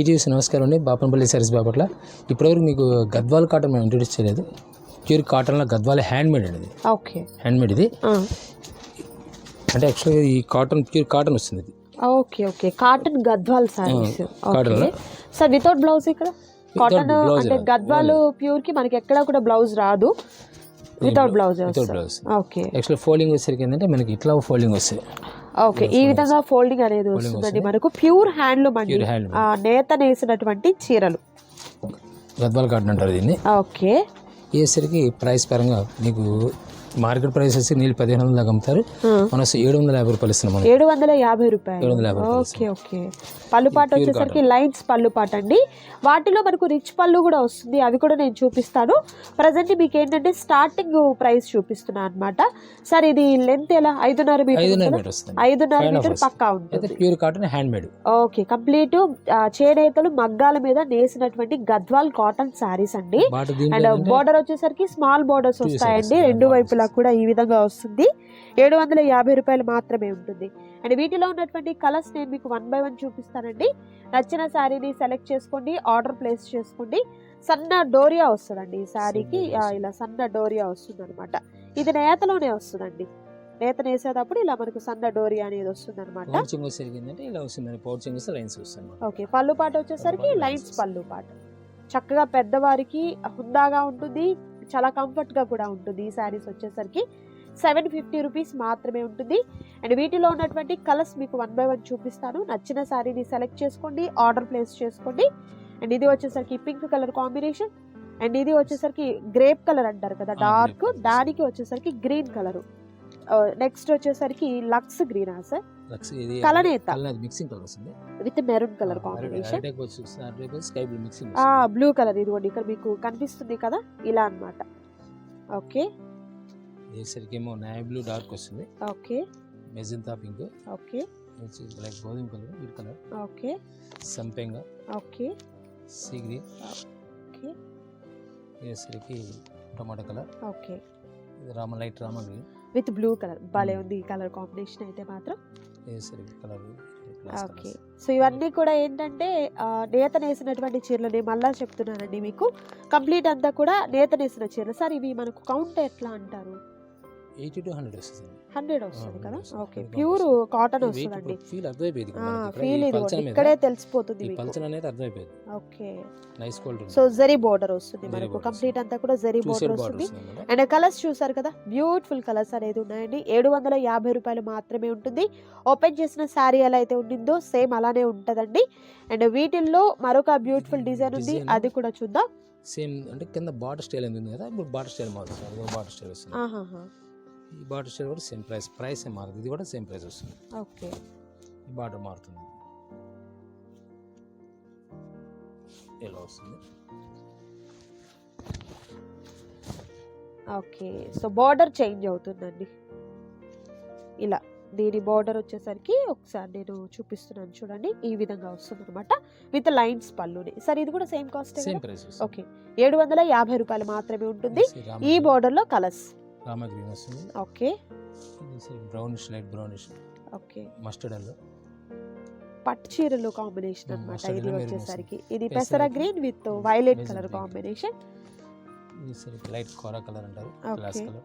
ఈటీవీస్ నమస్కారం అండి. బాపనపల్లి సర్వీస్ బాపట్ల. ఇప్పటివరకు మీకు గద్వాల్ కాటన్ మేము ఇంట్రొడ్యూస్ చేయలేదు. ప్యూర్ కాటన్లో గద్వాల్ హ్యాండ్మేడ్ అండి ఇది. ఓకే. హ్యాండ్మేడ్ ఇది. అంటే యాక్చువల్గా ఈ కాటన్ ప్యూర్ కాటన్ వస్తుంది ఇది. Okay okay. Cotton Gadwal saris. Okay. Sir without blouse ఇక్కడ? కాటన్ అంటే. గద్వాలు ప్యూర్కి మనకి ఎక్కడ కూడా బ్లౌజ్ రాదు. Without blouse without blouse okay. Actual folding వచ్చేసరికి ఏంటంటే మనకి ఇట్లా ఫోల్డింగ్ వస్తుంది ఓకే ఈ విధంగా ఫోల్డింగ్ అనేది వస్తుందండి మనకు. ప్యూర్ హ్యాండ్లూమ్ అండి హ్యాండ్ ఆ, నేత నేసినటువంటి చీరలు. గద్వాల్ కాటన్ అంటారు దీన్ని. ఓకే వేసరికి ప్రైస్ పరంగా మీకు మార్కెట్ ప్రైస్ వచ్చి నీళ్ళు పదిహేను వందలు దాకా అమ్ముతారు. మనం ఏడు వందల యాభై రూపాయలు ఇస్తున్నాం ఏడు వందల యాభై రూపాయలు. వందల యాభై రూపాయలు ఓకే ఓకే. పళ్ళు పాట వచ్చేసరికి లైన్స్ పళ్ళు పాట అండి. వాటిలో మనకు రిచ్ పళ్ళు కూడా వస్తుంది. అవి కూడా నేను చూపిస్తాను. ప్రజెంట్ మీకు ఏంటంటే స్టార్టింగ్ ప్రైస్ చూపిస్తున్నా అన్నమాట. సార్ ఇది లెంత్ ఎలా? ఐదున్నర మీటర్ ఐదున్నర? మీటర్. పక్కా ఉంటుంది. Pure cotton handmade okay complete చేనేతలు మగ్గాల మీద నేసినటువంటి గద్వాల్ కాటన్ శారీస్ అండి. అండ్ బోర్డర్ వచ్చేసరికి స్మాల్ బోర్డర్స్ వస్తాయండి. రెండు వైపులా కూడా ఈ విధంగా వస్తుంది. ఏడు వందల యాభై రూపాయలు మాత్రమే ఉంటుంది. అండ్ వీటిలో ఉన్నటువంటి కలర్స్ నేను మీకు వన్ బై వన్ చూపిస్తానండి. నచ్చిన శారీని సెలెక్ట్ చేసుకోండి ఆర్డర్ ప్లేస్ చేసుకోండి. సన్న డోరియా వస్తుందండి ఈ శారీకి. ఇలా సన్న డోరియా వస్తుంది అనమాట ఇది నేతలోనే వస్తుందండి. నేత నేసేటప్పుడు ఇలా మనకు సన్న డోరియా అనేది వస్తుంది అనమాట ఇలా ఓకే పళ్ళు పాట వచ్చేసరికి లైన్స్. పళ్ళు పాట. చక్కగా పెద్దవారికి హుందాగా ఉంటుంది. చాలా కంఫర్ట్గా కూడా ఉంటుంది ఈ శారీస్ వచ్చేసరికి. సెవెన్ ఫిఫ్టీ రూపీస్ మాత్రమే ఉంటుంది. అండ్ వీటిలో ఉన్నటువంటి కలర్స్ మీకు వన్ బై వన్ చూపిస్తాను. నచ్చిన శారీని సెలెక్ట్ చేసుకోండి ఆర్డర్ ప్లేస్ చేసుకోండి. అండ్ ఇది వచ్చేసరికి పింక్ కలర్ కాంబినేషన్. అండ్ ఇది వచ్చేసరికి గ్రేప్ కలర్ అంటారు కదా డార్క్. దానికి వచ్చేసరికి గ్రీన్ కలర్. నెక్స్ట్ వచ్చేసరికి లక్స్ గ్రీన్ సార్? కలనేత. కలనేత మిక్సింగ్ కలర్ వస్తుంది. With maroon colour combination. Sky blue mixing blue colour ఇదిగోండి ఇక్కడ మీకు కనిపిస్తుంది కదా ఇలా అన్నమాట. ఓకే. వేసరికి ఏమో నాయ్ బ్లూ డార్క్ వస్తుంది. Okay. Magenta pink. Okay. Like గోధుమ కలర్ వీట్ కలర్. ఓకే. సంపెంగ. Okay. Sea green. Okay. వేసరికి tomato colour. Okay. Rama light Rama green. With blue colour. భలే ఉంది ఈ కలర్ కాంబినేషన్ అయితే మాత్రం. ఓకే. సో ఇవన్నీ కూడా ఏంటంటే నేత నేసినటువంటి చీరలు నేను మళ్ళా చెప్తున్నానండి మీకు. కంప్లీట్ అంతా కూడా నేత నేసిన చీరలు. సార్ ఇవి మనకు కౌంట్ ఎట్లా అంటారు? ఎయిటీ టు హండ్రెడ్ వస్తుంది. హండ్రెడ్ వస్తుంది కదా. ఓకే ప్యూర్ కాటన్ వస్తుందండి. ఫీల్ అర్థమైపోయింది ఫీల్ ఇది ఇక్కడే తెలిసిపోతుంది పల్చన్ అనేది అర్థమైపోయింది. Okay. Nice quality so zari border వస్తుంది మనకు. కంప్లీట్ అంతా కూడా జరీ బోర్డర్ వస్తుంది. అండ్ కలర్స్ చూసారు కదా? బ్యూటిఫుల్ కలర్స్ అనేది ఉన్నాయండి. ఏడు వందల యాభై రూపాయలు మాత్రమే ఉంటుంది. ఓపెన్ చేసిన శారీ ఎలా అయితే ఉండిందో సేమ్ అలానే ఉంటుందండి. అండ్ వీటిల్లో మరొక బ్యూటిఫుల్ డిజైన్ ఉంది. Design. అది కూడా చూద్దాం. సేమ్ అంటే కింద బార్డర్ స్టైల్ ఉంది కదా? ఇప్పుడు బార్డర్ స్టైల్ మారుతుంది బార్డర్ స్టైల్ వస్తుంది. ఈ బార్డర్ స్టైల్ కూడా సేమ్ ప్రైస్ ప్రైస్ మారుతుంది. ఇది కూడా సేమ్ ప్రైస్ వస్తుంది. ఓకే. ఈ బార్డర్ మారుతుంది. ఇలా వస్తుంది? ఓకే. సో బార్డర్ చేంజ్ అవుతుందండి. ఇలా దీని బార్డర్ వచ్చేసరికి ఒకసారి నేను చూపిస్తున్నాను చూడండి. ఈ విధంగా వస్తుంది అనమాట విత్ లైన్స్ పళ్ళుని. సరే ఇది కూడా సేమ్ కాస్ట్ ఓకే. ఏడు వందల యాభై రూపాయలు మాత్రమే ఉంటుంది. ఈ బార్డర్లో కలర్స్ రామ గ్రీన్ వస్తుంది okay brownish light brownish okay. Mustard yellow పట్టు చీరలు కాంబినేషన్ Hmm, అన్నమాట. ఇది వచ్చేసరికి. ఇది పెసర green with violet colour. Combination ఇది సరే లైట్ కోరా కలర్ అంటారు గ్లాస్. కలర్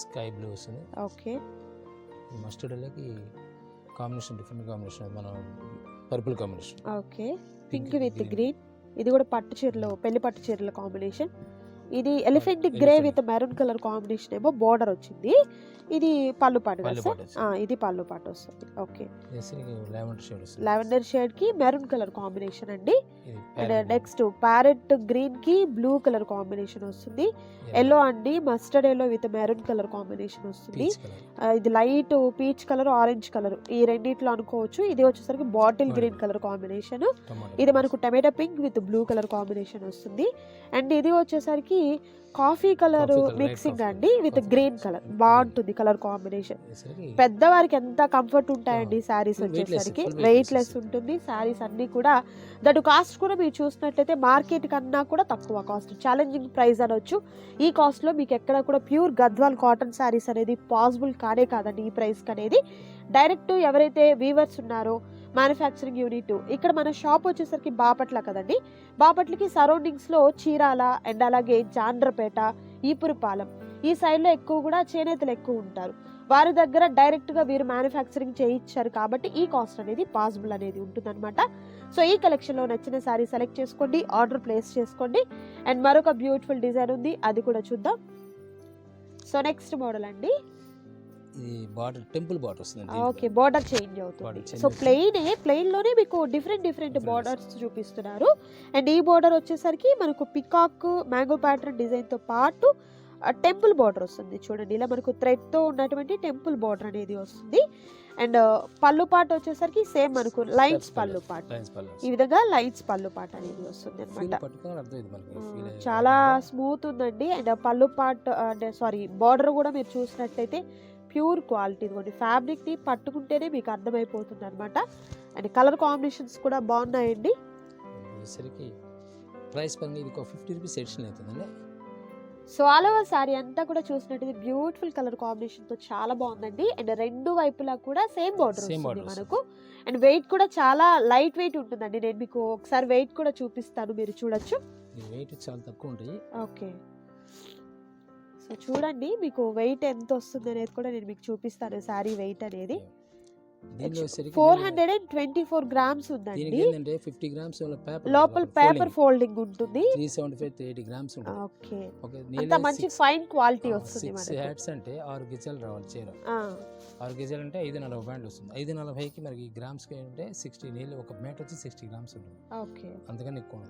స్కై బ్లూ వస్తుంది ఓకే. మస్టర్డ్ ఎల్లోకి కాంబినేషన్ డిఫరెంట్ కాంబినేషన్ మన purple combination okay. Pink with green ఇది కూడా పట్టు చీరలు పెళ్ళి పట్టు చీరల కాంబినేషన్ ఇది elephant grey. With maroon colour combination ఏమో బార్డర్ వచ్చింది. ఇది పళ్ళు పాటు కదా సార్. ఇది పళ్ళు పాటు వస్తుంది. ఓకే. లావెండర్ షేడ్కి మెరూన్ కలర్ కాంబినేషన్ అండి. నెక్స్ట్ ప్యారెట్ గ్రీన్కి బ్లూ కలర్ కాంబినేషన్ వస్తుంది. ఎల్లో అండి mustard yellow with maroon colour combination వస్తుంది. ఇది light peach colour orange colour. ఈ రెండిట్లో అనుకోవచ్చు. ఇది వచ్చేసరికి బాటిల్ గ్రీన్ కలర్ కాంబినేషన్. ఇది మనకు tomato pink with blue colour combination వస్తుంది. అండ్ ఇది వచ్చేసరికి కాఫీ కలర్ మిక్సింగ్ అండి విత్ గ్రీన్. కలర్. బాగుంటుంది కలర్ కాంబినేషన్. పెద్దవారికి ఎంత కంఫర్ట్ ఉంటాయండి శారీస్ వచ్చేసరికి? వెయిట్. లెస్ ఉంటుంది. శారీస్ అన్ని కూడా దట్ కాస్ట్ కూడా మీరు చూసినట్లయితే మార్కెట్ కన్నా కూడా తక్కువ కాస్ట్. ఛాలెంజింగ్ ప్రైస్ అనొచ్చు. ఈ కాస్ట్లో మీకు ఎక్కడ కూడా ప్యూర్ గద్వాల్ కాటన్ శారీస్ అనేది పాసిబుల్ కానే కాదండి ఈ ప్రైస్ అనేది డైరెక్ట్ ఎవరైతే వీవర్స్ ఉన్నారో మ్యానుఫ్యాక్చరింగ్ యూనిట్. ఇక్కడ మన షాప్ వచ్చేసరికి బాపట్ల కదండి. బాపట్లకి సరౌండింగ్స్లో చీరాల అండ్ అలాగే జాండ్రపేట ఈపురపాలెం. ఈ సైడ్లో ఎక్కువ కూడా చేనేతలు ఎక్కువ ఉంటారు. వారి దగ్గర డైరెక్ట్గా వీరు మ్యానుఫ్యాక్చరింగ్ చేయించారు కాబట్టి ఈ కాస్ట్ అనేది పాసిబుల్ అనేది ఉంటుందన్నమాట. సో ఈ కలెక్షన్లో నచ్చిన శారీ సెలెక్ట్ చేసుకోండి ఆర్డర్ ప్లేస్ చేసుకోండి. అండ్ మరొక బ్యూటిఫుల్ డిజైన్ ఉంది అది కూడా చూద్దాం. సో నెక్స్ట్ మోడల్ అండి. ఇది బార్డర్ టెంపుల్ బార్డర్ వస్తుంది ఓకే బార్డర్ చేంజ్ అవుతుంది. సో. ప్లెయిన్ ప్లెయిన్లోనే మీకు డిఫరెంట్ డిఫరెంట్ బార్డర్స్ చూపిస్తున్నారు. అండ్ ఈ బార్డర్ వచ్చేసరికి మనకు పికాక్ మ్యాంగో ప్యాటర్న్ డిజైన్తో పాటు టెంపుల్ బార్డర్ వస్తుంది. చూడండి ఇలా మనకు థ్రెడ్తో ఉన్నటువంటి టెంపుల్ బార్డర్ అనేది వస్తుంది. అండ్ పళ్ళు పాట వచ్చేసరికి సేమ్ మనకు లైన్స్ పళ్ళు పాట. ఈ విధంగా లైన్స్ పళ్ళు పాట అనేది వస్తుంది అనమాట చాలా స్మూత్ ఉందండి. అండ్ పళ్ళు పాట్ అంటే సారీ బార్డర్ కూడా మీరు చూసినట్లయితే ప్యూర్ క్వాలిటీ ఇదిగోండి. ఫ్యాబ్రిక్ని పట్టుకుంటేనే మీకు అర్థమైపోతుంది అనమాట అండ్ కలర్ కాంబినేషన్స్ కూడా బాగున్నాయండి. వచ్చేసరికి ప్రైస్ పరంగా ఇది ఒక ఫిఫ్టీ రూపీస్ ఎడిషన్ అవుతుందండి. సో ఆల్ ఓవర్ సారీ అంతా కూడా చూసినట్టయితే బ్యూటిఫుల్ కలర్ కాంబినేషన్తో చాలా బాగుందండి. అండ్ రెండు వైపులా కూడా సేమ్ బార్డర్ వస్తుంది మనకు. అండ్ వెయిట్ కూడా చాలా లైట్ వెయిట్ ఉంటుందండి. నేను మీకు ఒకసారి వెయిట్ కూడా చూపిస్తాను మీరు చూడొచ్చు. వెయిట్ చాలా తక్కువ ఉంటాయి. ఓకే. సో చూడండి మీకు వెయిట్ ఎంత వస్తుంది అనేది కూడా నేను మీకు చూపిస్తాను శారీ వెయిట్ అనేది. Four hundred and twenty four grams ఉందండి. ఫిఫ్టీ గ్రామ్స్ లోపల పేపర్ ఫోల్డింగ్ ఉంటుంది. Three seventy five eighty grams ఉంటుంది. ఓకే అంత మంచి ఫైన్ క్వాలిటీ వస్తుంది మనకు. హ్యాట్స్ అంటే ఆరు గిజాలు రావాలి చీర. ఆరు గజాలు అంటే ఐదు నలభై బ్యాండ్ వస్తుంది. ఐదు నలభైకి మనకి గ్రామ్స్కి అంటే సిక్స్టీ నీళ్ళు ఒక మేట వచ్చి సిక్స్టీ గ్రామ్స్ ఉంటుంది. ఓకే అందుకని ఎక్కువ.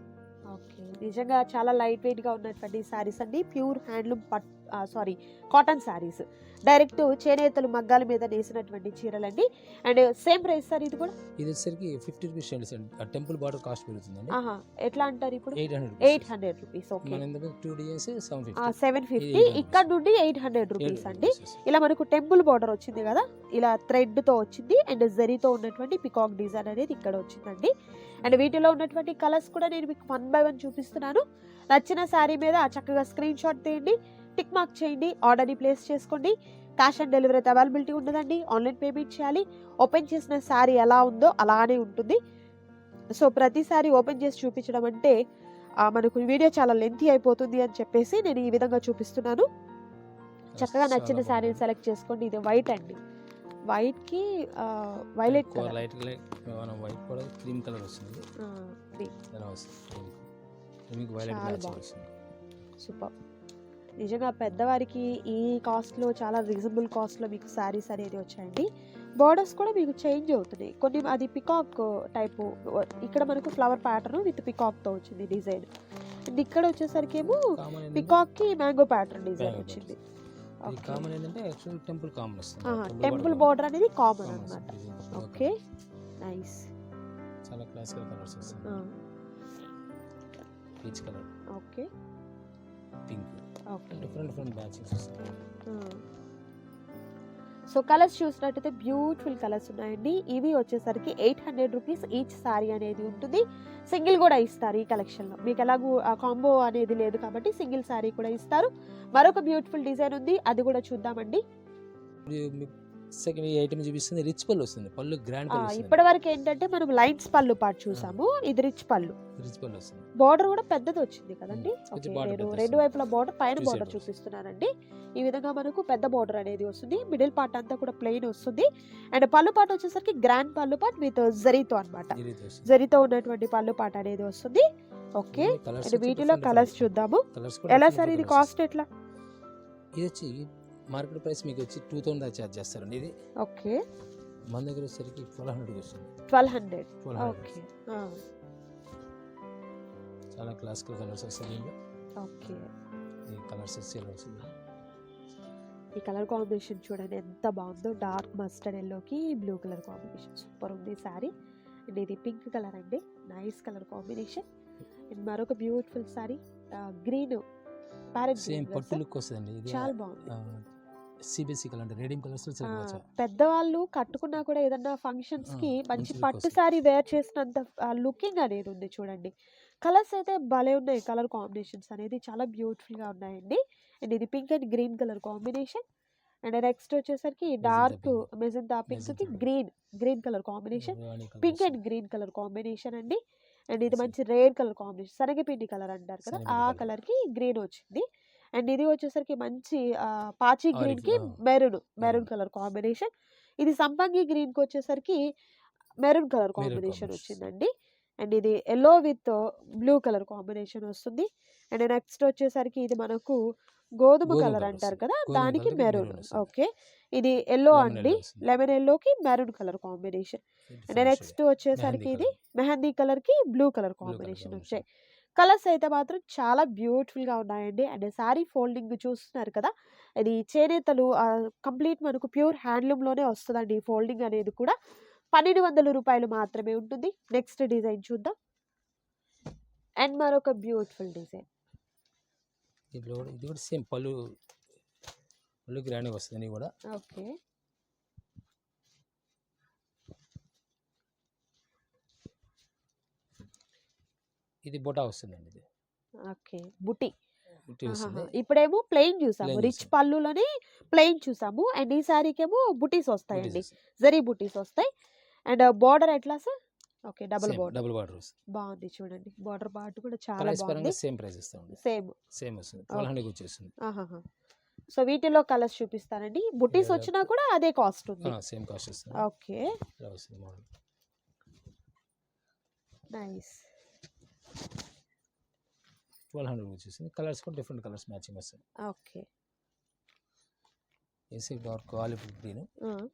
ఓకే నిజంగా చాలా లైట్ వెయిట్గా ఉన్నటువంటి సారీస్ అండి. ప్యూర్ హ్యాండ్లూమ్ పట్ సారీ కాటన్ సారీస్ డైరెక్ట్ చేనేతలు మగ్గాల మీద నేసినటువంటి చీరలండి. అండ్ సేమ్ ప్రైస్ సార్ ఇది కూడా? ఇది వచ్చేసరికి fifty rupees temple border cost పెరుగుతుందండి. ఆహా ఎట్లా అంటారు ఇప్పుడు? Eight hundred eight hundred rupees okay two DS seven fifty seven fifty ఇక్కడ నుండి ఎయిట్ హండ్రెడ్ రూపీస్ అండి. ఇలా మనకు టెంపుల్ బార్డర్ వచ్చింది కదా ఇలా థ్రెడ్తో వచ్చింది అండ్ జరీతో ఉన్నటువంటి పికాక్ డిజైన్ అనేది ఇక్కడ వచ్చిందండి. అండ్ వీటిలో ఉన్నటువంటి కలర్స్ కూడా నేను మీకు వన్ బై వన్ చూపిస్తున్నాను. నచ్చిన శారీ మీద చక్కగా స్క్రీన్ షాట్ తీయండి. టిక్ మార్క్ చేయండి ఆర్డర్ని ప్లేస్ చేసుకోండి. క్యాష్ ఆన్ డెలివరీ అయితే అవైలబిలిటీ ఉండదండి. ఆన్లైన్ పేమెంట్ చేయాలి. ఓపెన్ చేసిన శారీ ఎలా ఉందో అలానే ఉంటుంది. సో ప్రతిసారి ఓపెన్ చేసి చూపించడం అంటే మనకు వీడియో చాలా లెంతీ అయిపోతుంది అని చెప్పేసి నేను ఈ విధంగా చూపిస్తున్నాను. చక్కగా నచ్చిన శారీని సెలెక్ట్ చేసుకోండి. ఇది వైట్ అండి. వైట్కి వైలెట్ కలర్. లైట్ వైట్ కూడా క్రీమ్ కలర్ వస్తుంది. వస్తుంది? Violet match. వస్తుంది సూపర్. నిజంగా పెద్దవారికి ఈ కాస్ట్లో చాలా రీజనబుల్ కాస్ట్లో మీకు శారీస్ అనేది వచ్చాయండి. బార్డర్స్ కూడా మీకు చేంజ్ అవుతున్నాయి. కొన్ని అది పికాక్ టైపు ఇక్కడ మనకు ఫ్లవర్ ప్యాటర్న్ విత్ పికాక్తో వచ్చింది డిజైన్ అండ్ ఇక్కడ వచ్చేసరికి ఏమో పికాక్కి మ్యాంగో ప్యాటర్న్ డిజైన్ వచ్చింది. కామన్ ఏంటంటే టెంపుల్ కామన్ టెంపుల్ బార్డర్ అనేది కామన్ అనమాట ఓకే నైస్ చాలా క్లాసికల్ కలర్స్ వస్తుంది peach colour okay pink different different batches వస్తాయి సో కలర్స్ చూసినట్టయితే బ్యూటిఫుల్ కలర్స్ ఉన్నాయండి. ఇవి వచ్చేసరికి eight hundred rupees each sari అనేది ఉంటుంది. సింగిల్ కూడా ఇస్తారు ఈ కలెక్షన్లో మీకు ఎలాగూ కాంబో అనేది లేదు కాబట్టి సింగిల్ సారీ కూడా ఇస్తారు. మరొక బ్యూటిఫుల్ డిజైన్ ఉంది. అది కూడా చూద్దామండి. సెకండ్ ఐటమ్ చూపిస్తుంది. రిచ్ పళ్ళు వస్తుంది. పళ్ళు గ్రాండ్ పళ్ళు ఇప్పటి వరకు ఏంటంటే మనం లైన్స్ పళ్ళు పాటు చూసాము. ఇది రిచ్ పళ్ళు. రిచ్ పళ్ళు వస్తుంది. బార్డర్ కూడా పెద్దది వచ్చింది కదండి. రెండు. వైపుల బార్డర్ పైన బార్డర్ చూపిస్తున్నానండి. ఈ విధంగా మనకు పెద్ద బార్డర్ అనేది వస్తుంది. మిడిల్ పార్ట్ అంతా కూడా ప్లెయిన్ వస్తుంది. అండ్ పళ్ళు పాట వచ్చేసరికి గ్రాండ్ పళ్ళు పాట్ విత్ జరీతో వస్తుంది. జరీతో ఉన్నటువంటి పళ్ళు పాట అనేది వస్తుంది. ఓకే అండ్ వీటిలో కలర్స్ చూద్దాము. ఎలా సార్ ఇది కాస్ట్ ఎట్లా. ఇది వచ్చి మార్కెట్ ప్రైస్ మీకు వచ్చి టూ థౌసండ్ ఛార్జ్ చేస్తారండి. ఇది ఓకే. మన దగ్గర వచ్చేసరికి ట్వెల్వ్ హండ్రెడ్ వస్తుంది. Twelve hundred. ఓకే. చాలా క్లాసికల్ కలర్స్ వస్తాయి దీంట్లో ఓకే. ఈ కలర్స్ ఇలా వస్తుంది. ఈ కలర్ కాంబినేషన్ చూడండి ఎంత బాగుందో. డార్క్ మస్టర్డ్ ఎల్లోకి బ్లూ కలర్ కాంబినేషన్ సూపర్ ఉంది సారీ అండ్ ఇది పింక్ కలర్ అండి. నైస్ కలర్ కాంబినేషన్ అండ్ మరొక beautiful sari green parrot same పట్టు లుక్ వస్తుందండి. చాలా బాగుంది. సిబిఎస్సి కలర్ అంటే రేడియం కలర్స్ పెద్దవాళ్ళు కట్టుకున్నా కూడా ఏదన్నా ఫంక్షన్స్కి మంచి పట్టు. సారీ వేర్ చేసినంత లుకింగ్ అనేది ఉంది చూడండి కలర్స్ అయితే భలే ఉన్నాయి కలర్ కాంబినేషన్స్ అనేది చాలా బ్యూటిఫుల్గా ఉన్నాయండి అండ్ ఇది pink and green colour combination and next వచ్చేసరికి డార్క్. మెజంతా పింక్కి. Green green colour combination. Pink and green colour combination అండి అండ్ ఇది మంచి రేర్ కలర్ కాంబినేషన్ శనగపిండి కలర్ అంటారు కదా ఆ colour. కలర్కి గ్రీన్ వచ్చింది అండ్ ఇది వచ్చేసరికి మంచి పాచి గ్రీన్ Olive, కి ah. Maroon maroon. Colour combination ఇది సంపంగి గ్రీన్కి వచ్చేసరికి మెరూన్ కలర్ కాంబినేషన్. వచ్చిందండి అండ్ ఇది yellow with blue colour combination వస్తుంది అండ్ నెక్స్ట్ వచ్చేసరికి ఇది మనకు గోధుమ కలర్ అంటారు. కదా దానికి మెరూన్. ఓకే ఇది ఎల్లో అండి. లెమన్ ఎల్లోకి maroon colour combination and next. వచ్చేసరికి ఇది మెహందీ కలర్కి బ్లూ కలర్ కాంబినేషన్. వచ్చాయి కలర్స్ అయితే మాత్రం చాలా బ్యూటిఫుల్గా ఉన్నాయండి. అండ్ శారీ ఫోల్డింగ్ చూస్తున్నారు కదా! ఇది చేనేతలు కంప్లీట్ మనకు ప్యూర్ హ్యాండ్లూమ్లోనే వస్తుందండి ఈ ఫోల్డింగ్ అనేది కూడా. పన్నెండు వందల రూపాయలు మాత్రమే ఉంటుంది. నెక్స్ట్ డిజైన్ చూద్దాం. అండ్ మరొక బ్యూటిఫుల్ డిజైన్. ఇది కూడా సేమ్ పళ్ళు పళ్ళు గ్రాండ్గా వస్తుంది కూడా ఓకే. ఇది బొటా వస్తుందండి ఇది. ఓకే. ఆహాహా. ఇప్పుడేమో ప్లెయిన్ చూసాము. రిచ్. పళ్ళులోనే ప్లెయిన్ చూసాము. అండ్ ఈ సారీకేమో బుటీస్ వస్తాయండి. జరీ బుటీస్ వస్తాయి. అండ్ బార్డర్ ఎట్లా sir? Okay double border. Double border బాగుంది చూడండి. బార్డర్ పార్ట్ కూడా చాలా బాగుంది. సేమ్ ప్రైస్ ఇస్తామండి. సేమ్. సేమ్ వస్తుంది. ట్వెల్వ్ హండ్రెడ్ వచ్చేస్తుంది. ఆహాహా. సో వీటిలో కలర్స్ చూపిస్తానండి. బుటీస్ వచ్చినా కూడా అదే కాస్ట్ ఉంది. Same cost okay. Nice. Twelve hundred వచ్చేసింది కలర్స్ కూడా డిఫరెంట్ కలర్స్ మ్యాచింగ్ వస్తాయి. ఓకే. ఏసీ డార్క్ ఆలివ్ గ్రీన్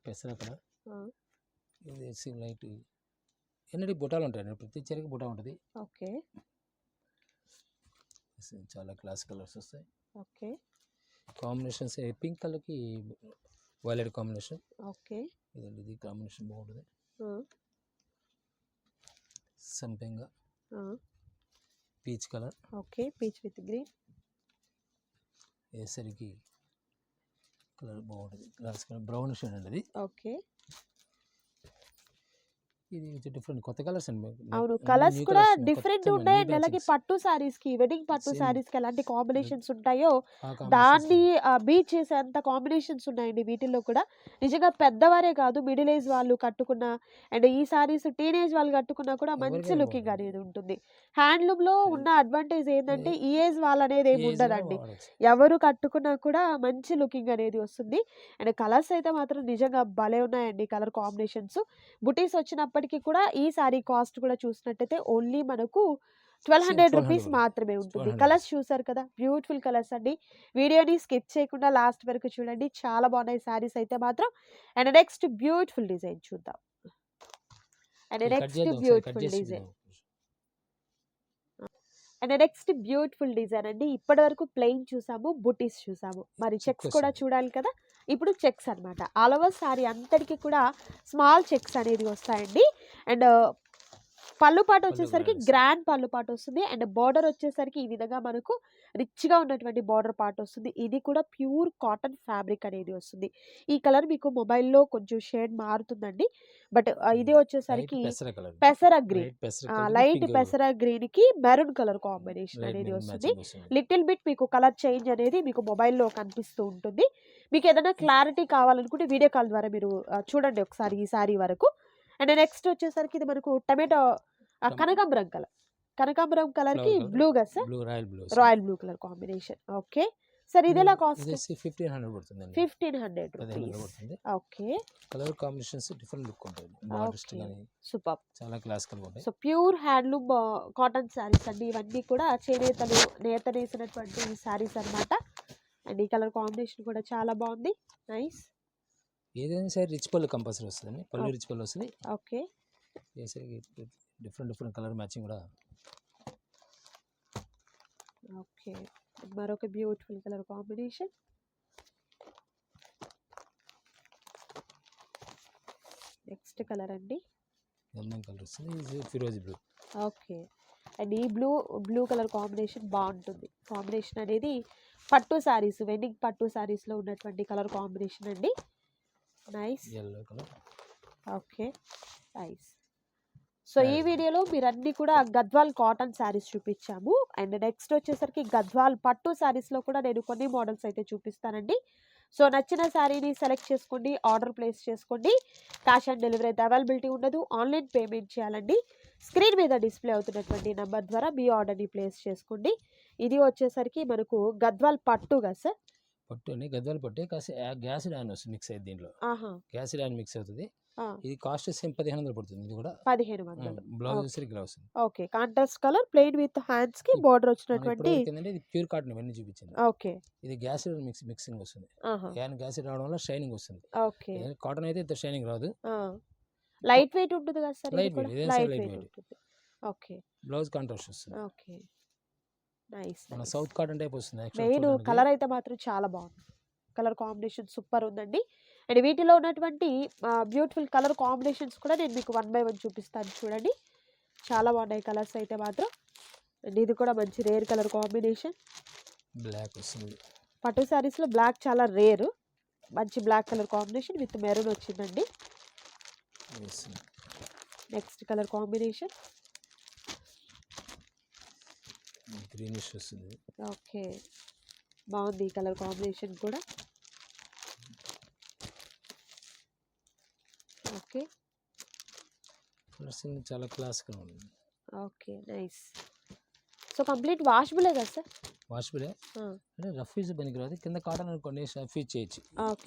పెసర కలర్. ఇది ఏసీ లైట్. ఎన్నటి బుటాలు ఉంటాయండి. ప్రతి చీరకి బుటా ఉంటుంది. ఓకే. చాలా క్లాస్ కలర్స్ వస్తాయి. ఓకే. కాంబినేషన్స్ పింక్ కలర్కి వైలెట్ కాంబినేషన్. ఓకే. ఇదండి ఇది కాంబినేషన్ బాగుంటుంది. సంపెంగ. Peach colour. Okay peach with green. వేసరికి colour బాగుంటుంది. కలర్స్ కలర్ బ్రౌన్ షేడ్ అండి ఓకే. ఇది డిఫరెంట్ కొత్త కలర్స్ అండి అవును కలర్స్ కూడా ఉన్నాయి. డిఫరెంట్ అలాగే batches. పట్టు సారీస్కి వెడ్డింగ్ పట్టు. సారీస్కి ఎలాంటి కాంబినేషన్స్ ఉంటాయో దాన్ని ఉన్నాయి. బీట్ చేసేంత కాంబినేషన్స్ ఉన్నాయండి వీటిల్లో కూడా నిజంగా పెద్దవారే కాదు మిడిల్ ఏజ్ వాళ్ళు కట్టుకున్న అండ్ ఈ సారీస్ టీనేజ్ వాళ్ళు కట్టుకున్నా కూడా మంచి లుకింగ్. అనేది ఉంటుంది హ్యాండ్లూమ్లో ఉన్న అడ్వాంటేజ్ ఏంటంటే ఈ ఏజ్ వాళ్ళు అనేది ఏమి ఉండదండి. ఎవరు కట్టుకున్నా కూడా మంచి లుకింగ్ అనేది వస్తుంది అండ్ కలర్స్ అయితే మాత్రం నిజంగా భలే ఉన్నాయండి కలర్ కాంబినేషన్స్ బుటీస్ వచ్చినప్పటికీ కూడా ఈ సారీ కాస్ట్ కూడా చూసినట్టయితే ఓన్లీ మనకు ట్వెల్వ్ హండ్రెడ్ 1200 రూపీస్. మాత్రమే ఉంటుంది. 1200 కలర్స్ చూసారు కదా? బ్యూటిఫుల్ కలర్స్ అండి. వీడియోని స్కిప్ చేయకుండా లాస్ట్ వరకు చూడండి. చాలా బాగున్నాయి సారీస్ అయితే మాత్రం. అండ్ నెక్స్ట్ బ్యూటిఫుల్ డిజైన్ చూద్దాం. And next beautiful design. And next beautiful design అండి. ఇప్పటి వరకు ప్లెయిన్ చూసాము బుటీస్ చూసాము. మరి చెక్స్ కూడా. చూడాలి కదా. ఇప్పుడు చెక్స్ అన్నమాట. ఆల్ ఓవర్ సారీ అంతటికి కూడా స్మాల్ చెక్స్ అనేది వస్తాయండి. అండ్ పళ్ళు పాట వచ్చేసరికి గ్రాండ్ పళ్ళు పాట వస్తుంది. అండ్ బార్డర్ వచ్చేసరికి ఈ విధంగా మనకు రిచ్గా ఉన్నటువంటి బార్డర్ పార్ట్ వస్తుంది. ఇది కూడా ప్యూర్ కాటన్ ఫ్యాబ్రిక్ అనేది వస్తుంది. ఈ కలర్ మీకు మొబైల్లో కొంచెం షేడ్ మారుతుందండి. బట్ ఇది వచ్చేసరికి పెసర గ్రీన్. లైట్ పెసర గ్రీన్కి మెరూన్ కలర్ కాంబినేషన్ అనేది వస్తుంది. లిటిల్ బిట్ మీకు కలర్ చేంజ్ అనేది మీకు మొబైల్లో కనిపిస్తూ ఉంటుంది. మీకు ఏదైనా క్లారిటీ కావాలనుకుంటే వీడియో కాల్ ద్వారా మీరు చూడండి ఒకసారి ఈ సారీ వరకు. అండ్ నెక్స్ట్ వచ్చేసరికి ఇది మనకు టమాటో కనకాంబరం కలర్. కనకాంబరం కలర్కి. బ్లూ గా sir blue royal blue colour combination. Okay. Sir ఇది ఎలా కాస్ట్? ఫిఫ్టీన్ హండ్రెడ్ పడుతుంది fifteen hundred okay. Colour combinations different look ఉంటుంది సూపర్. చాలా క్లాసికల్ ఉంటాయి. So pure handloom cotton saris అండి. ఇవన్నీ కూడా చేనేతలు నేత నేసినటువంటి శారీస్ అన్నమాట. అండ్ ఈ కలర్ కాంబినేషన్ కూడా చాలా బాగుంది. నైస్. ఏదైనా సరే రిచ్ పళ్ళు కంపల్సరీ వస్తుంది పళ్ళు. రిచ్ పళ్ళు వస్తుంది. Okay. Different different colour matching కూడా ఓకే. మరొక beautiful colour combination. Next colour అండి. గంధం కలర్ వస్తుంది. ఫిరోజీ బ్లూ. ఓకే. అండ్ ఈ బ్లూ బ్లూ కలర్ కాంబినేషన్ బాగుంటుంది. కాంబినేషన్ అనేది పట్టు శారీస్ వెడ్డింగ్ పట్టు శారీస్లో ఉన్నటువంటి కలర్ కాంబినేషన్ అండి. Nice yellow colour okay nice so ఈ. వీడియోలో మీరు అన్ని కూడా గద్వాల్ కాటన్ శారీస్ చూపించాము. అండ్ నెక్స్ట్ వచ్చేసరికి గద్వాల్ పట్టు శారీస్లో కూడా నేను కొన్ని మోడల్స్ అయితే చూపిస్తానండి. సో నచ్చిన శారీని సెలెక్ట్ చేసుకోండి ఆర్డర్ ప్లేస్ చేసుకోండి. క్యాష్ ఆన్ డెలివరీ అయితే అవైలబిలిటీ ఉండదు. ఆన్లైన్ పేమెంట్ చేయాలండి. స్క్రీన్ మీద డిస్ప్లే అవుతున్నటువంటి నెంబర్ ద్వారా మీ ఆర్డర్ని ప్లేస్ చేసుకోండి. ఇది వచ్చేసరికి మనకు గద్వాల్ పట్టు కదా సార్ పట్టు అండి గద్వాల పట్టు కాసి గ్యాస్ డాన్ వస్తుంది మిక్స్ అయ్యింది దీంట్లో. గ్యాస్ డాన్ మిక్స్ అవుతుంది. ఇది కాస్ట్ సేమ్ పదిహేను వందలు పడుతుంది. ఇది కూడా పదిహేను వందలు. బ్లౌజ్. వచ్చేసరికి ఇలా వస్తుంది. Okay. Contrast colour plain with హ్యాండ్స్కి బార్డర్ వచ్చినటువంటి ఇది ప్యూర్ కాటన్ ఇవన్నీ చూపించింది. ఓకే. ఇది గ్యాస్ మిక్స్ మిక్సింగ్ వస్తుంది. యాన్ గ్యాస్ రావడం వల్ల షైనింగ్ వస్తుంది. ఓకే. కాటన్ అయితే ఇంత షైనింగ్ రాదు. లైట్ వెయిట్ ఉంటుంది కదా సార్ లైట్ వెయిట్ weight. ఉంటుంది. ఓకే. బ్లౌజ్ కాంట్రాస్ట్ వస్తుంది. ఓకే. నైస్ మన సౌత్ కాటన్ టైప్ వస్తుంది మెయిన్. కలర్ అయితే మాత్రం చాలా బాగుంది. కలర్ కాంబినేషన్ సూపర్ ఉందండి. అండ్ వీటిలో ఉన్నటువంటి బ్యూటిఫుల్ కలర్ కాంబినేషన్స్ కూడా నేను మీకు వన్ బై వన్ చూపిస్తాను చూడండి. చాలా బాగున్నాయి కలర్స్ అయితే మాత్రం. అండ్ ఇది కూడా మంచి రేర్ కలర్ కాంబినేషన్. బ్లాక్ వస్తుంది. పట్టు శారీస్లో బ్లాక్ చాలా రేర్. మంచి black colour combination with maroon వచ్చిందండి. Next colour combination. గ్రీనిష్ వస్తుంది ఓకే. బాగుంది ఈ కలర్ కాంబినేషన్ కూడా. ఓకే. కలర్స్ చాలా క్లాస్గా ఉంది. Okay nice. సో కంప్లీట్ వాషబులే కదా సార్? వాషబులే? అంటే రఫ్ యూజ్ పనికిరాదు. కింద కాటన్ అనుకోండి రఫ్ యూజ్ చేయొచ్చు.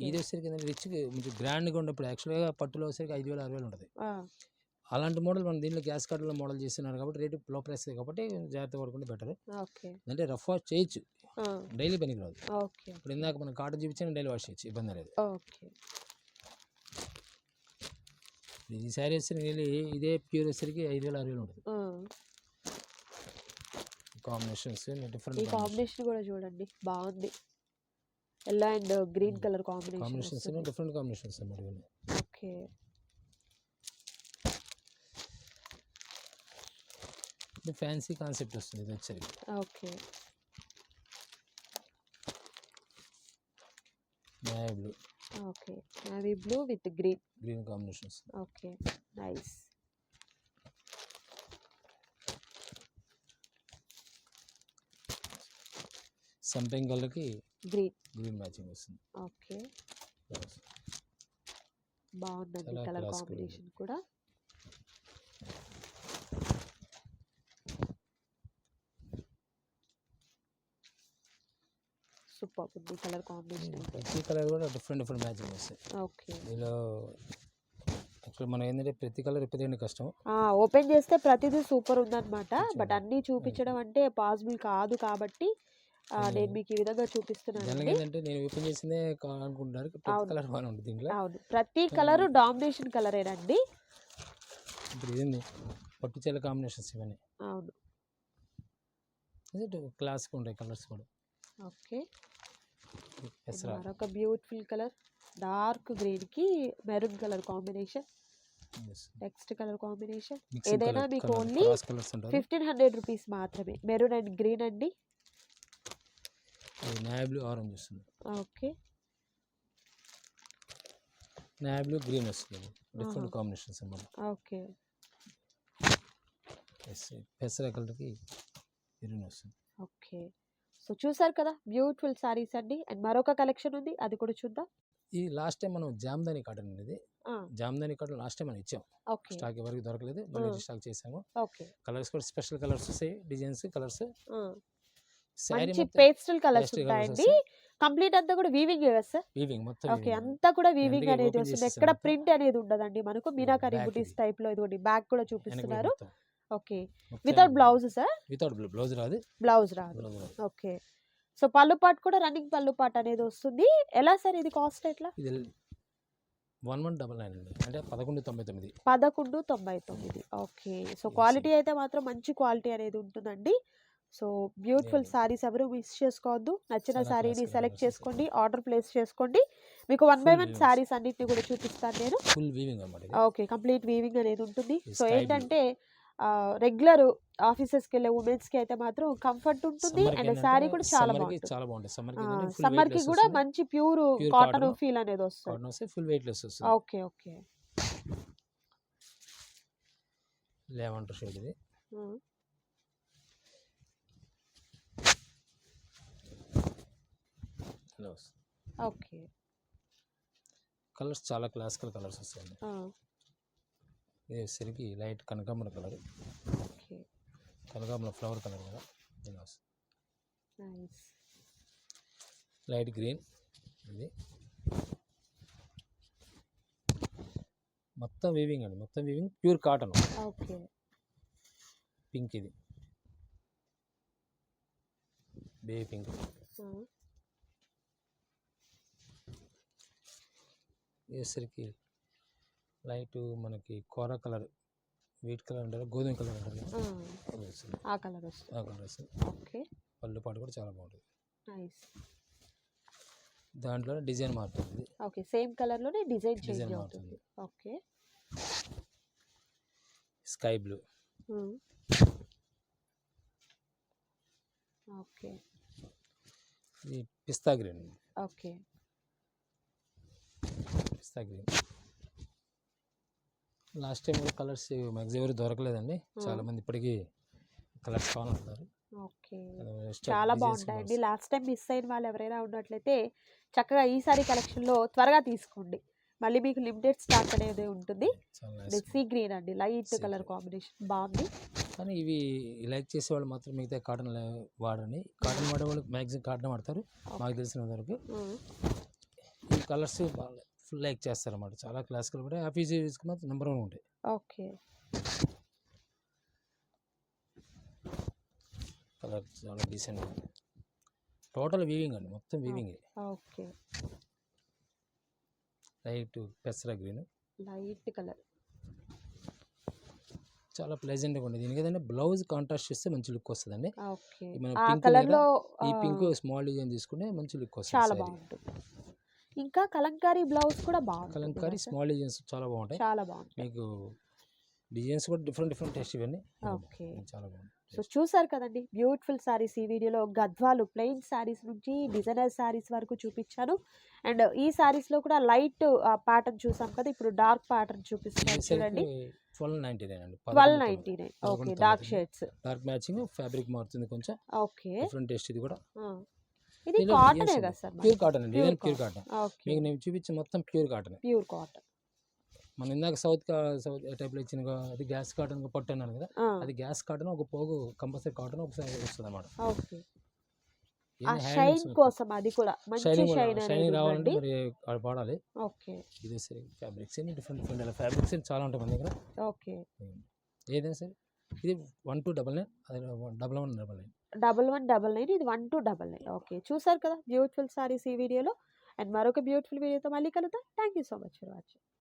ఇది వచ్చేసరికి రిచ్ కొంచెం గ్రాండ్గా ఉన్నప్పుడు యాక్చువల్గా పట్టులో వచ్చేసరికి ఐదు వేలు ఆరు వేలు ఉంటుంది. అలాంటి మోడల్ మనం దీంట్లో గ్యాస్ కార్డులో మోడల్ చేస్తున్నారు కాబట్టి రేటు లో ప్రైస్ కాబట్టి జాగ్రత్త పడుకుంటే బెటర్. ఓకే. అంటే రఫ్ వాష్ చేయొచ్చు. డైలీ పనికిరాదు ఓకే. ఇప్పుడు ఇందాక మనం కాటన్ చూపించాను డైలీ వాష్ చేయొచ్చు ఇబ్బంది లేదు. ఓకే. ఈ శారీ వచ్చేసరికి వెళ్ళి ఇదే ప్యూర్ వచ్చేసరికి ఐదు వేలు ఆరు వేలు ఉంటుంది. కాంబినేషన్స్ ఈ డిఫరెంట్ కాంబినేషన్. కూడా చూడండి బాగుంది. Yellow and green colour combination combinations different combinations అన్నమాట ఓకే. ఫ్యాన్సీ కాన్సెప్ట్ వస్తుంది ఇది వచ్చేసరికి okay. Navy blue. Okay. Navy blue with green. Green combinations okay. Nice. సంపింగ్ కలర్కి గ్రీన్. గ్రీన్ మ్యాచింగ్ వస్తుంది. ఓకే. బాగుందండి కలర్. కాంబినేషన్ కూడా. ఉంది కలర్ కాంబినేషన్ ప్రతి కలర్ కూడా డిఫరెంట్ డిఫరెంట్ మ్యాచింగ్ వస్తాయి ఓకే. దీనిలో యాక్చువల్ మనం ఏంటంటే ప్రతి కలర్ ఇప్పటికీ కష్టం. ఓపెన్ చేస్తే ప్రతిదీ సూపర్ ఉందన్నమాట. బట్. అన్నీ చూపించడం అంటే పాసిబుల్ కాదు కాబట్టి. నేను మీకు ఈ విధంగా చూపిస్తున్నాను ఏంటంటే నేను ఓపెన్ చేసిందే అనుకుంటున్నారు ప్రతి. కలర్ బాగానే ఉంటుంది దీంట్లో. అవును. ప్రతి కలర్ డామినేషన్ కలరేనండి. ఇప్పుడు ఇదేంది? పట్టు చీల కాంబినేషన్స్ ఇవన్నీ. అవును. క్లాస్గా ఉంటాయి కలర్స్ కూడా. ఓకే. మరొక బ్యూటిఫుల్ కలర్ డార్క్ గ్రీన్కి maroon colour combination next colour combination ఏదైనా మీకు ఉంటారు ఫిఫ్టీన్ హండ్రెడ్ రూపీస్ మాత్రమే. మెరూన్ అండ్ గ్రీన్ అండి. అది నాయ్ బ్లూ ఆరెంజ్ వస్తుంది. ఓకే నాయ్ బ్లూ గ్రీన్ వస్తుంది. డిఫరెంట్. కాంబినేషన్స్ అన్నమాట. ఓకే పెసర కలర్కి గ్రీన్ వస్తుంది. ఓకే సో చూసారు కదా! బ్యూటిఫుల్ సారీస్ అండి. అండ్ మరొక కలెక్షన్ ఉంది. అది కూడా చూద్దాం. ఈ లాస్ట్ టైం మనం జామ్దాని కాటన్ అనేది జామ్దాని కాటన్ లాస్ట్ టైం మనం ఇచ్చాం. స్టాక్ ఎవరికి దొరకలేదు. మళ్ళీ ఆ. స్టాక్ చేసాము. ఓకే. కలర్స్ కూడా స్పెషల్ కలర్స్ వస్తాయి. Designs colours. మంచి పేస్టల్ కలర్స్ ఉంటాయండి. కంప్లీట్ అంతా కూడా వీవింగ్ సార్? వీవింగ్ మొత్తం ఓకే. అంతా కూడా వీవింగ్ అనేది వస్తుంది. ఎక్కడ. ప్రింట్ అనేది ఉండదండి మనకు. మీనాకరి బుటీస్. టైప్లో ఇదిగోండి. బ్యాక్ కూడా చూపిస్తున్నారు. Okay. Without blouse sir? Without blouse రాదు. బ్లౌజ్ రాదు. ఓకే. సో పళ్ళు పాటు కూడా రన్నింగ్ పళ్ళు పాటు అనేది వస్తుంది. ఎలా సార్ ఇది కాస్ట్ ఎట్లా? ఇది వన్ వన్ డబల్ నైన్ అండి. అంటే పదకొండు తొంభై తొమ్మిది. పదకొండు తొంభై తొమ్మిది. ఓకే. సో క్వాలిటీ అయితే మాత్రం మంచి క్వాలిటీ అనేది ఉంటుందండి. So beautiful. సారీస్ ఎవరు మిస్ చేసుకోవద్దు. నచ్చిన సారీని సెలెక్ట్ చేసుకోండి. ఆర్డర్ ప్లేస్ చేసుకోండి. మీకు వన్ బై వన్. సారీస్ అన్నిటిని కూడా చూపిస్తాను నేను. Full weaving okay. Complete weaving అనేది ఉంటుంది. సో. ఏంటంటే రెగ్యులర్ ఆఫీసెస్కి వెళ్ళే ఉమెన్స్కి అయితే మాత్రం కంఫర్ట్ ఉంటుంది. అండ్ శారీ కూడా చాలా బాగుంటుంది చాలా బాగుంటుంది సమ్మర్కి కూడా మంచి ప్యూర్ కాటన్. ఫీల్ అనేది వస్తుంది. ఫుల్ వెయిట్ లెస్ వస్తుంది. Okay okay. లెవెంటర్ షేడ్ ఇది. ఓకే. కలర్స్ చాలా క్లాసికల్ కలర్స్ వస్తాయండి. ఇది వచ్చేసరికి లైట్ కనకాంబర కలర్ ఓకే కనకాంబర ఫ్లవర్ కలర్ కదా ఇలా వస్తుంది నైస్ లైట్ గ్రీన్ ఇది మొత్తం వీవింగ్ అండి మొత్తం weaving pure cotton okay pink ఇది బేబీ పింక్ వేసరికి లైట్ మనకి కోర కలర్ వీట్ కలర్ అంటారు గోధుమ కలర్ అంటారు వస్తుంది. ఆ కలర్ వస్తుంది. ఆ కలర్ వస్తుంది. ఓకే. పళ్ళు పాటు కూడా చాలా బాగుంటుంది. నైస్. దాంట్లో డిజైన్ మారుతుంది ఓకే సేమ్ కలర్లోనే డిజైన్ చేంజ్ డిజైన్ అవుతుంది. మారుతుంది. ఓకే. Sky blue. ఓకే. ఇది pista green. Okay. Pista green. Last time కూడా కలర్స్ మ్యాక్సిమం ఎవరు దొరకలేదండి. చాలా మంది ఇప్పటికీ కలర్స్ కావాలంటున్నారు ఓకే. చాలా బాగుంటాయండి. లాస్ట్ టైం మిస్ అయిన వాళ్ళు ఎవరైనా ఉన్నట్లయితే చక్కగా ఈసారి కలెక్షన్లో త్వరగా తీసుకోండి. మళ్ళీ మీకు లిమిటెడ్ స్టాక్ అనేది ఉంటుంది. సీ గ్రీన్ అండి. Light colour. కాంబినేషన్ బాగుంది. కానీ ఇవి లైక్ చేసే వాళ్ళు మాత్రం మిగతా కాటన్ వాడని కాటన్ వాడే వాళ్ళు మ్యాక్సిమం కాటన్ వాడతారు. మాకు తెలిసిన వరకు ఈ కలర్స్ ఫుల్ లైక్ చేస్తారు అన్నమాట చాలా క్లాసికల్ కూడా. ఆఫీస్ యూస్కి మాత్రం నెంబర్ వన్ ఉంటాయి. ఓకే. కలర్ చాలా డీసెంట్ టోటల్ వీవింగ్ అండి. మొత్తం వీవింగ్. ఓకే. లైట్ పెసర గ్రీన్. Light colour. చాలా ప్లెజెంట్గా ఉంటుంది దీనికి ఏదైతే బ్లౌజ్ కాంట్రాస్ట్ చేస్తే మంచి లుక్ వస్తుందండి. మన లో ఈ పింక్ స్మాల్ డిజైన్ తీసుకుంటే మంచి లుక్ వస్తుంది చాలా saree. బాగుంటుంది. ఇంకా కలంకారీ బ్లౌజ్ కూడా బాగుంటుంది కలంకారీ? స్మాల్ డిజైన్స్ చాలా బాగుంటాయి. చాలా బాగుంటుంది మీకు డిజైన్స్ కూడా డిఫరెంట్ డిఫరెంట్ టేస్ట్ ఇవన్నీ ఓకే. చాలా బాగుంది సో చూసారు కదండి బ్యూటిఫుల్ శారీస్ ఈ వీడియోలో గద్వాలు ప్లెయిన్ శారీస్ నుంచి డిజైనర్ శారీస్ వరకు చూపించాను. అండ్ ఈ శారీస్లో కూడా లైట్ ప్యాటర్న్ చూసాం కదా ఇప్పుడు డార్క్ ప్యాటర్న్ చూపిస్తున్నాను చూడండి. ట్వెల్వ్ నైన్టీ నైన్ అండి. Twelve ninety nine okay dark shades dark matching fabric మారుతుంది కొంచెం. ఓకే. డిఫరెంట్ టేస్ట్ ఇది కూడా. ఇది కాటనే కదా. సార్ ప్యూర్ కాటన్ అండి ఇదే ప్యూర్ కాటన్ ఓకే మీకు నేను చూపించే మొత్తం ప్యూర్ కాటన్ ప్యూర్ కాటన్ మన ఇందాక సౌత్ సౌత్ టైప్లో ఇచ్చిన అది గ్యాస్ కాటన్ పట్టు అన్నాను కదా అది గ్యాస్ కాటన్ ఒక పోగు కంపల్సరీ కాటన్ ఒకసారి వస్తుంది అన్నమాట షైన్ కోసం అది కూడా మంచి షైనింగ్ షైన్ షైనింగ్ రావాలంటే మరి వాడాలి. ఓకే ఇది సరే ఫ్యాబ్రిక్స్ డిఫరెంట్ డిఫరెంట్ ఫ్యాబ్రిక్స్ చాలా ఉంటాయి మన దగ్గర. ఓకే ఏదైనా సరే. ఇది వన్ టూ డబల్ నైన్ అది double one double nine double one double nine ఇది one two double nine. Okay చూసారు కదా? బ్యూటిఫుల్ సారీస్ ఈ వీడియోలో. అండ్ మరొక బ్యూటిఫుల్ వీడియోతో మళ్ళీ కలుద్దాం. Thank you so much for watching